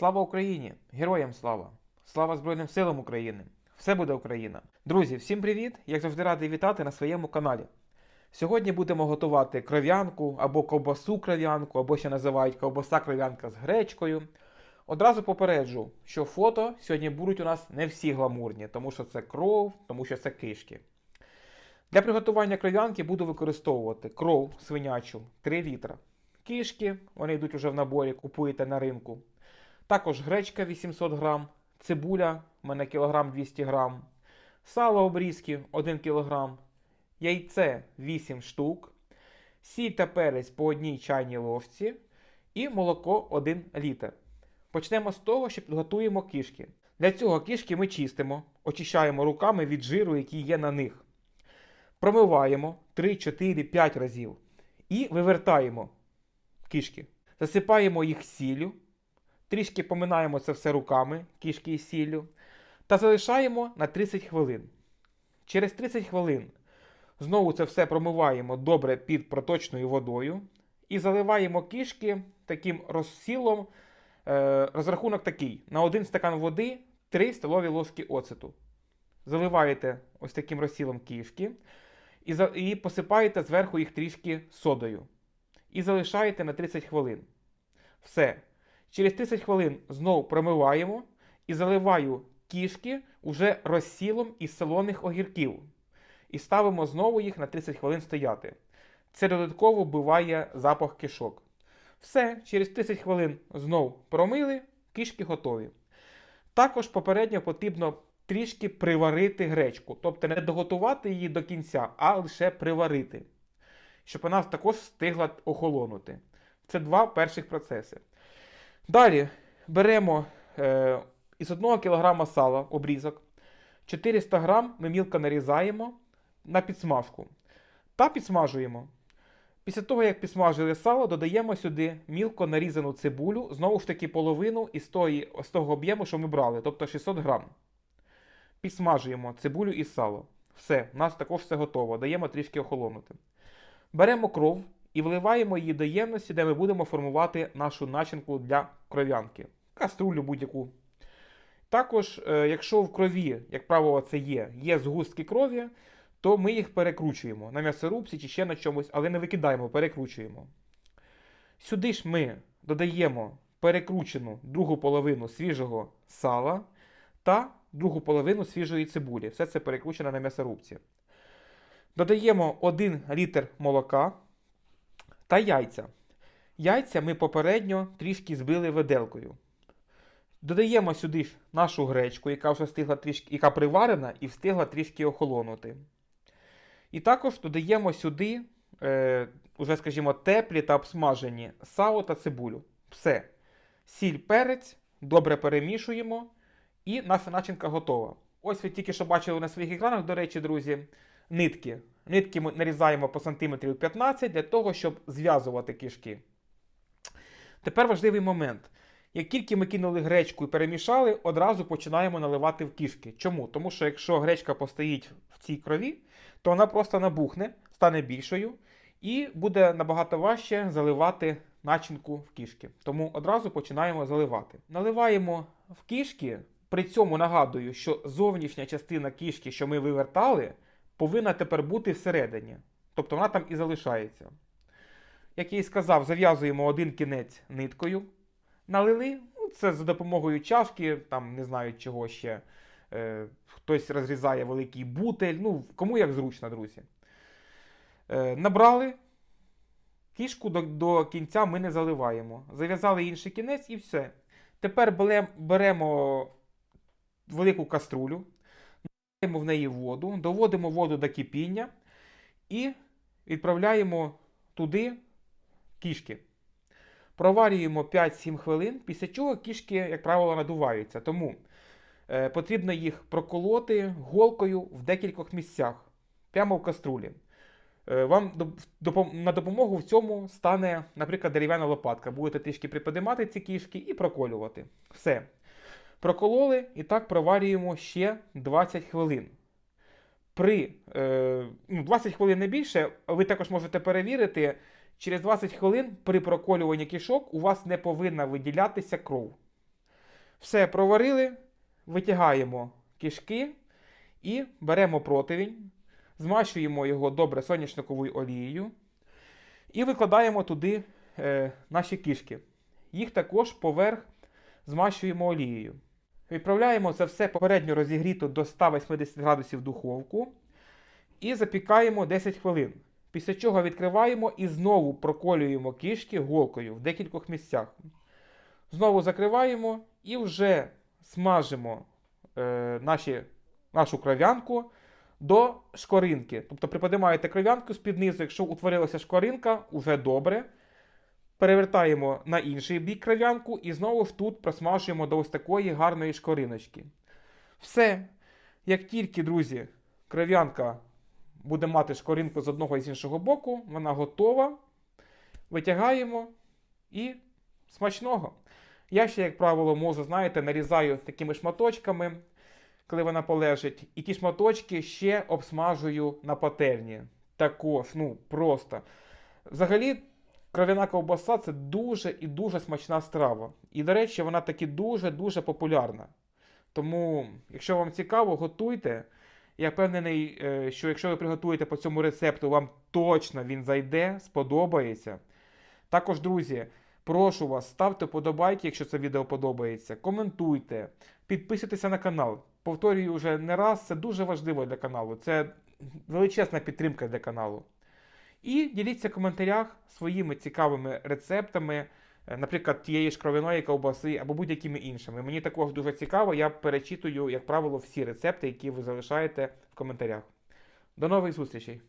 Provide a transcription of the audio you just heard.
Слава Україні! Героям слава! Слава Збройним силам України! Все буде Україна! Друзі, всім привіт! Як завжди радий вітати на своєму каналі. Сьогодні будемо готувати кров'янку або ковбасу кров'янку, або ще називають ковбаса кров'янка з гречкою. Одразу попереджу, що фото сьогодні будуть у нас не всі гламурні, тому що це кров, тому що це кишки. Для приготування кров'янки буду використовувати кров свинячу 3 літра. Кишки, вони йдуть уже в наборі, купуєте на ринку. Також гречка 800 грам, цибуля, у мене кілограм 200 грам, сало обрізки 1 кілограм, яйце 8 штук, сіль та перець по одній чайній ложці і молоко 1 літр. Почнемо з того, що підготуємо кишки. Для цього кишки ми чистимо, очищаємо руками від жиру, який є на них. Промиваємо 3, 4, 5 разів і вивертаємо кишки. Засипаємо їх сіллю, трішки поминаємо це все руками, кишки із сіллю, та залишаємо на 30 хвилин. Через 30 хвилин знову це все промиваємо добре під проточною водою і заливаємо кишки таким розсілом. Е, розрахунок такий: на 1 стакан води 3 столові ложки оцету. Заливаєте ось таким розсілом кишки і, і посипаєте зверху їх трішки содою. І залишаєте на 30 хвилин. Все. Через 30 хвилин знову промиваємо і заливаю кішки уже розсілом із солоних огірків. І ставимо знову їх на 30 хвилин стояти. Це додатково вбиває запах кишок. Все, через 30 хвилин знову промили, кішки готові. Також попередньо потрібно трішки приварити гречку, тобто не доготувати її до кінця, а лише приварити, щоб вона також встигла охолонути. Це два перших процеси. Далі беремо е, із 1 кг сала обрізок, 400 г ми мілко нарізаємо на підсмажку та підсмажуємо. Після того, як підсмажили сало, додаємо сюди мілко нарізану цибулю, знову ж таки половину із, того об'єму, що ми брали, тобто 600 грам. Підсмажуємо цибулю і сало. Все, у нас також все готово. Даємо трішки охолонути. Беремо кров і вливаємо її до ємності, де ми будемо формувати нашу начинку для кров'янки. Каструлю будь-яку. Також, е, якщо в крові, як правило, це є, є згустки крові, то ми їх перекручуємо на м'ясорубці чи ще на чомусь, але не викидаємо, перекручуємо. Сюди ж ми додаємо перекручену другу половину свіжого сала та другу половину свіжої цибулі. Все це перекручено на м'ясорубці. Додаємо 1 літр молока та яйця. Яйця ми попередньо трішки збили виделкою. Додаємо сюди ж нашу гречку, яка вже встигла трішки, яка приварена і встигла трішки охолонути. І також додаємо сюди, е, уже, скажімо, теплі та обсмажені сало та цибулю. Все. Сіль перець, добре перемішуємо, і наша начинка готова. Ось ви тільки що бачили на своїх екранах, до речі, друзі, нитки. Нитки ми нарізаємо по сантиметрів 15 для того, щоб зв'язувати кишки. Тепер важливий момент. Як тільки ми кинули гречку і перемішали, одразу починаємо наливати в кішки. Чому? Тому що якщо гречка постоїть в цій крові, то вона просто набухне, стане більшою, і буде набагато важче заливати начинку в кішки. Тому одразу починаємо заливати. Наливаємо в кішки, при цьому нагадую, що зовнішня частина кішки, що ми вивертали, повинна тепер бути всередині. Тобто вона там і залишається. Як я і сказав, зав'язуємо один кінець ниткою. Налили, ну, це за допомогою чашки, там не знаю чого ще. Е, хтось розрізає великий бутель. Ну, кому як зручно, друзі. Е, набрали. Кішку до, до кінця ми не заливаємо. Зав'язали інший кінець і все. Тепер беремо велику каструлю, в неї воду, доводимо воду до кипіння і відправляємо туди кішки. Проварюємо 5-7 хвилин, після чого кішки, як правило, надуваються. Тому е, потрібно їх проколоти голкою в декількох місцях, прямо в каструлі. Е, вам на допомогу в цьому стане, наприклад, дерев'яна лопатка. Будете трішки приподимати ці кішки і проколювати. Все. Прокололи і так проварюємо ще 20 хвилин. При е, ну, 20 хвилин не більше, ви також можете перевірити. Через 20 хвилин при проколюванні кишок у вас не повинна виділятися кров. Все проварили, витягаємо кишки і беремо противень, змащуємо його добре соняшниковою олією і викладаємо туди е, наші кишки. Їх також поверх змащуємо олією. Відправляємо це все попередньо розігріто до 180 градусів духовку і запікаємо 10 хвилин. Після чого відкриваємо і знову проколюємо кишки голкою в декількох місцях. Знову закриваємо і вже смажимо е, наші, нашу кров'янку до шкоринки. Тобто приподимаєте кров'янку з-під низу, якщо утворилася шкоринка, уже добре. Перевертаємо на інший бік кров'янку і знову ж тут просмажуємо до ось такої гарної шкориночки. Все. Як тільки, друзі, кров'янка буде мати шкоринку з одного і з іншого боку, вона готова. Витягаємо і смачного. Я ще, як правило, можу, знаєте, нарізаю такими шматочками, коли вона полежить. І ті шматочки ще обсмажую на пательні. Також, ну, просто. Взагалі, кров'яна ковбаса це дуже і дуже смачна страва. І, до речі, вона таки дуже-дуже популярна. Тому, якщо вам цікаво, готуйте. Я впевнений, е, що якщо ви приготуєте по цьому рецепту, вам точно він зайде, сподобається. Також, друзі, прошу вас, ставте подобайки, якщо це відео подобається, коментуйте, підписуйтеся на канал. Повторюю вже не раз, це дуже важливо для каналу. Це величезна підтримка для каналу. І діліться в коментарях своїми цікавими рецептами, е, наприклад, тієї ж кровяної ковбаси або будь-якими іншими. Мені також дуже цікаво, я перечитую, як правило, всі рецепти, які ви залишаєте в коментарях. До нових зустрічей!